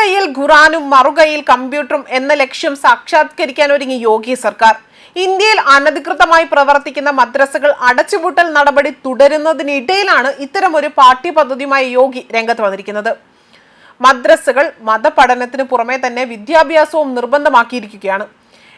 കൈയിൽ ഖുറാനും മറുകൈയിൽ കമ്പ്യൂട്ടറും എന്ന ലക്ഷ്യം സാക്ഷാത്കരിക്കാൻ ഒരുങ്ങി യോഗി സർക്കാർ. ഇന്ത്യയിൽ അനധികൃതമായി പ്രവർത്തിക്കുന്ന മദ്രസകൾ അടച്ചുപൂട്ടൽ നടപടി തുടരുന്നതിനിടയിലാണ് ഇത്തരമൊരു പാഠ്യപദ്ധതിയുമായി യോഗി രംഗത്ത് വന്നിരിക്കുന്നത്. മദ്രസകൾ മതപഠനത്തിന് പുറമെ തന്നെ വിദ്യാഭ്യാസവും നിർബന്ധമാക്കിയിരിക്കുകയാണ്.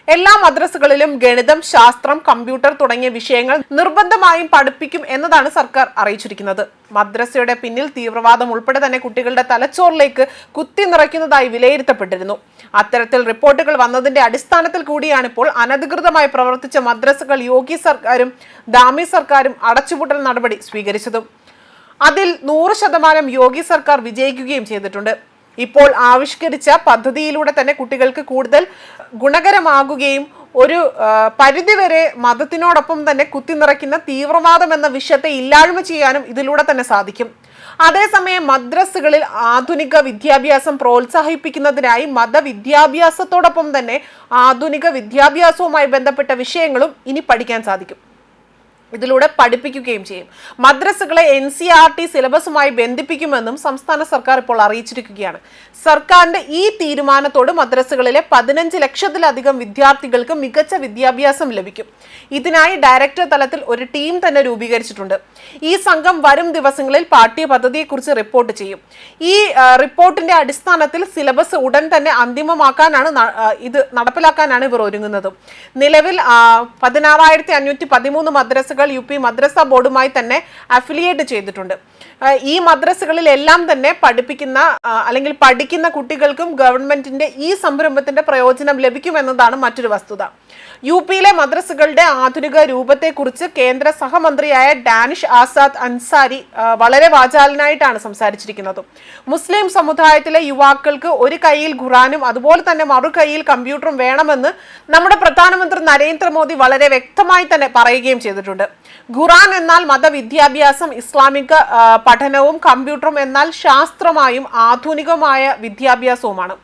എല്ലാ മദ്രസകളിലും ഗണിതം ശാസ്ത്രം കമ്പ്യൂട്ടർ തുടങ്ങിയ വിഷയങ്ങൾ നിർബന്ധമായും പഠിപ്പിക്കും എന്നതാണ് സർക്കാർ അറിയിച്ചിരിക്കുന്നത്. മദ്രസയുടെ പിന്നിൽ തീവ്രവാദം ഉൾപ്പെടെ തന്നെ കുട്ടികളുടെ തലച്ചോറിലേക്ക് കുത്തി നിറയ്ക്കുന്നതായി വിലയിരുത്തപ്പെട്ടിരുന്നു. അത്തരത്തിൽ റിപ്പോർട്ടുകൾ വന്നതിന്റെ അടിസ്ഥാനത്തിൽ കൂടിയാണ് ഇപ്പോൾ അനധികൃതമായി പ്രവർത്തിച്ച മദ്രസകൾ യോഗി സർക്കാരും ദാമി സർക്കാരും അടച്ചുപൂട്ടൽ നടപടി സ്വീകരിച്ചതും. അതിൽ നൂറ് ശതമാനം യോഗി സർക്കാർ വിജയിക്കുകയും ചെയ്തിട്ടുണ്ട്. ഇപ്പോൾ ആവിഷ്കരിച്ച പദ്ധതിയിലൂടെ തന്നെ കുട്ടികൾക്ക് കൂടുതൽ ഗുണകരമാകുകയും ഒരു പരിധിവരെ മതത്തിനോടൊപ്പം തന്നെ കുത്തിനിറയ്ക്കുന്ന തീവ്രവാദം എന്ന വിഷയത്തെ ഇല്ലായ്മ ചെയ്യാനും ഇതിലൂടെ തന്നെ സാധിക്കും. അതേസമയം മദ്രസുകളിൽ ആധുനിക വിദ്യാഭ്യാസം പ്രോത്സാഹിപ്പിക്കുന്നതിനായി മതവിദ്യാഭ്യാസത്തോടൊപ്പം തന്നെ ആധുനിക വിദ്യാഭ്യാസവുമായി ബന്ധപ്പെട്ട വിഷയങ്ങളും ഇനി പഠിക്കാൻ സാധിക്കും. ഇതിലൂടെ പഠിപ്പിക്കുകയും ചെയ്യും. മദ്രസകളെ എൻ സി ആർ ടി സിലബസുമായി ബന്ധിപ്പിക്കുമെന്നും സംസ്ഥാന സർക്കാർ ഇപ്പോൾ അറിയിച്ചിരിക്കുകയാണ്. സർക്കാരിന്റെ ഈ തീരുമാനത്തോട് മദ്രസകളിലെ പതിനഞ്ച് ലക്ഷത്തിലധികം വിദ്യാർത്ഥികൾക്ക് മികച്ച വിദ്യാഭ്യാസം ലഭിക്കും. ഇതിനായി ഡയറക്ടർ തലത്തിൽ ഒരു ടീം തന്നെ രൂപീകരിച്ചിട്ടുണ്ട്. ഈ സംഘം വരും ദിവസങ്ങളിൽ പാഠ്യ പദ്ധതിയെക്കുറിച്ച് റിപ്പോർട്ട് ചെയ്യും. ഈ റിപ്പോർട്ടിന്റെ അടിസ്ഥാനത്തിൽ സിലബസ് ഉടൻ തന്നെ അന്തിമമാക്കാനാണ് ഇത് നടപ്പിലാക്കാനാണ് ഇവർ ഒരുങ്ങുന്നത്. നിലവിൽ പതിനാറായിരത്തി അഞ്ഞൂറ്റി പതിമൂന്ന് മദ്രസകൾ യു പി മദ്രസ ബോർഡുമായി തന്നെ അഫിലിയേറ്റ് ചെയ്തിട്ടുണ്ട്. ഈ മദ്രസകളിലെല്ലാം തന്നെ പഠിപ്പിക്കുന്ന അല്ലെങ്കിൽ പഠിക്കുന്ന കുട്ടികൾക്കും ഗവൺമെന്റിന്റെ ഈ സംരംഭത്തിന്റെ പ്രയോജനം ലഭിക്കുമെന്നതാണ് മറ്റൊരു വസ്തുത. യു പിയിലെ മദ്രസകളുടെ ആധുനിക രൂപത്തെക്കുറിച്ച് കേന്ദ്ര സഹമന്ത്രിയായ ഡാനിഷ് ആസാദ് അൻസാരി വളരെ വാചാലനായിട്ടാണ് സംസാരിച്ചിരിക്കുന്നത്. മുസ്ലിം സമുദായത്തിലെ യുവാക്കൾക്ക് ഒരു കൈയിൽ ഖുറാനും അതുപോലെ തന്നെ മറു കൈയിൽ കമ്പ്യൂട്ടറും വേണമെന്ന് നമ്മുടെ പ്രധാനമന്ത്രി നരേന്ദ്രമോദി വളരെ വ്യക്തമായി തന്നെ പറയുകയും ചെയ്തിട്ടുണ്ട്. ഖുറാൻ എന്നാൽ മതവിദ്യാഭ്യാസം ഇസ്ലാമിക പഠനവും കമ്പ്യൂട്ടറും എന്നാൽ ശാസ്ത്രമായും ആധുനികമായ വിദ്യാഭ്യാസവുമാണ്.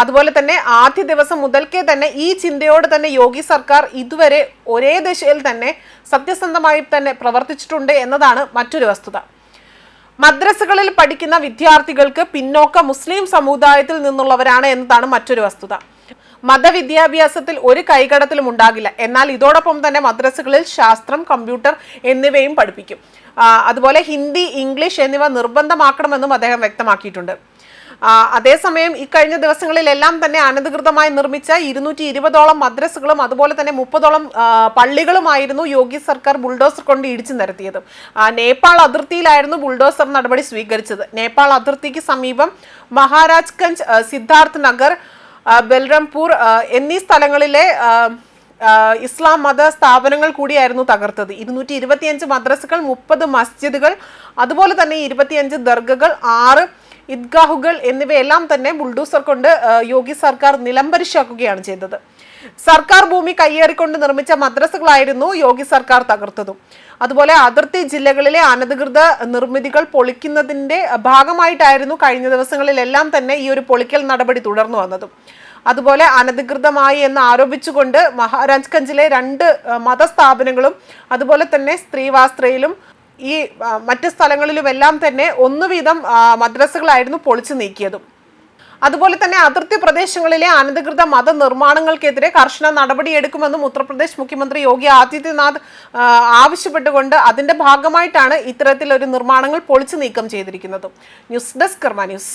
അതുപോലെ തന്നെ ആദ്യ ദിവസം മുതൽക്കേ തന്നെ ഈ ചിന്തയോട് തന്നെ യോഗി സർക്കാർ ഇതുവരെ ഒരേ ദിശയിൽ തന്നെ സത്യസന്ധമായി തന്നെ പ്രവർത്തിച്ചിട്ടുണ്ട് എന്നതാണ് മറ്റൊരു വസ്തുത. മദ്രസകളിൽ പഠിക്കുന്ന വിദ്യാർത്ഥികൾക്ക് പിന്നോക്ക മുസ്ലിം സമുദായത്തിൽ നിന്നുള്ളവരാണ് എന്നതാണ് മറ്റൊരു വസ്തുത. മതവിദ്യാഭ്യാസത്തിൽ ഒരു കൈകടത്തിലും ഉണ്ടാകില്ല. എന്നാൽ ഇതോടൊപ്പം തന്നെ മദ്രസകളിൽ ശാസ്ത്രം കമ്പ്യൂട്ടർ എന്നിവയും പഠിപ്പിക്കും. അതുപോലെ ഹിന്ദി ഇംഗ്ലീഷ് എന്നിവ നിർബന്ധമാക്കണമെന്നും അദ്ദേഹം വ്യക്തമാക്കിയിട്ടുണ്ട്. അതേസമയം ഇക്കഴിഞ്ഞ ദിവസങ്ങളിലെല്ലാം തന്നെ അനധികൃതമായി നിർമ്മിച്ച ഇരുന്നൂറ്റി ഇരുപതോളം മദ്രസകളും അതുപോലെ തന്നെ മുപ്പതോളം പള്ളികളുമായിരുന്നു യോഗി സർക്കാർ ബുൾഡോസർ കൊണ്ട് ഇടിച്ചു നിരത്തിയത്. നേപ്പാൾ അതിർത്തിയിലായിരുന്നു ബുൾഡോസർ നടപടി സ്വീകരിച്ചത്. നേപ്പാൾ അതിർത്തിക്ക് സമീപം മഹാരാജ്ഗഞ്ച് സിദ്ധാർത്ഥ് നഗർ ബൽറാംപൂർ എന്നീ സ്ഥലങ്ങളിലെ ഇസ്ലാം മത സ്ഥാപനങ്ങൾ കൂടിയായിരുന്നു തകർത്തത്. ഇരുന്നൂറ്റി ഇരുപത്തിയഞ്ച് മദ്രസകൾ മുപ്പത് മസ്ജിദുകൾ അതുപോലെ തന്നെ ഇരുപത്തിയഞ്ച് ദർഗകൾ ആറ് ഇദ്ഗാഹുകൾ എന്നിവയെല്ലാം തന്നെ ബുൾഡൂസർ കൊണ്ട് യോഗി സർക്കാർ നിലംപരിശാക്കുകയാണ് ചെയ്തത്. സർക്കാർ ഭൂമി കയ്യേറിക്കൊണ്ട് നിർമ്മിച്ച മദ്രസകളായിരുന്നു യോഗി സർക്കാർ തകർത്തതും. അതുപോലെ അതിർത്തി ജില്ലകളിലെ അനധികൃത നിർമ്മിതികൾ പൊളിക്കുന്നതിന്റെ ഭാഗമായിട്ടായിരുന്നു കഴിഞ്ഞ ദിവസങ്ങളിലെല്ലാം തന്നെ ഈ ഒരു പൊളിക്കൽ നടപടി തുടർന്നു വന്നതും. അതുപോലെ അനധികൃതമായി എന്ന് ആരോപിച്ചുകൊണ്ട് മഹാരാജ്ഗഞ്ചിലെ രണ്ട് മതസ്ഥാപനങ്ങളും അതുപോലെ തന്നെ സ്ത്രീവാസ്ത്രയിലും ഈ മറ്റ് സ്ഥലങ്ങളിലുമെല്ലാം തന്നെ ഒന്നുവീതം മദ്രസകളായിരുന്നു പൊളിച്ചു നീക്കിയതും. അതുപോലെ തന്നെ അതിർത്തി പ്രദേശങ്ങളിലെ അനധികൃത മത നിർമ്മാണങ്ങൾക്കെതിരെ കർശന നടപടിയെടുക്കുമെന്നും ഉത്തർപ്രദേശ് മുഖ്യമന്ത്രി യോഗി ആദിത്യനാഥ് ആവശ്യപ്പെട്ടുകൊണ്ട് അതിന്റെ ഭാഗമായിട്ടാണ് ഇത്തരത്തിലൊരു നിർമ്മാണങ്ങൾ പൊളിച്ചു നീക്കം ചെയ്തിരിക്കുന്നത്. News desk Karma news.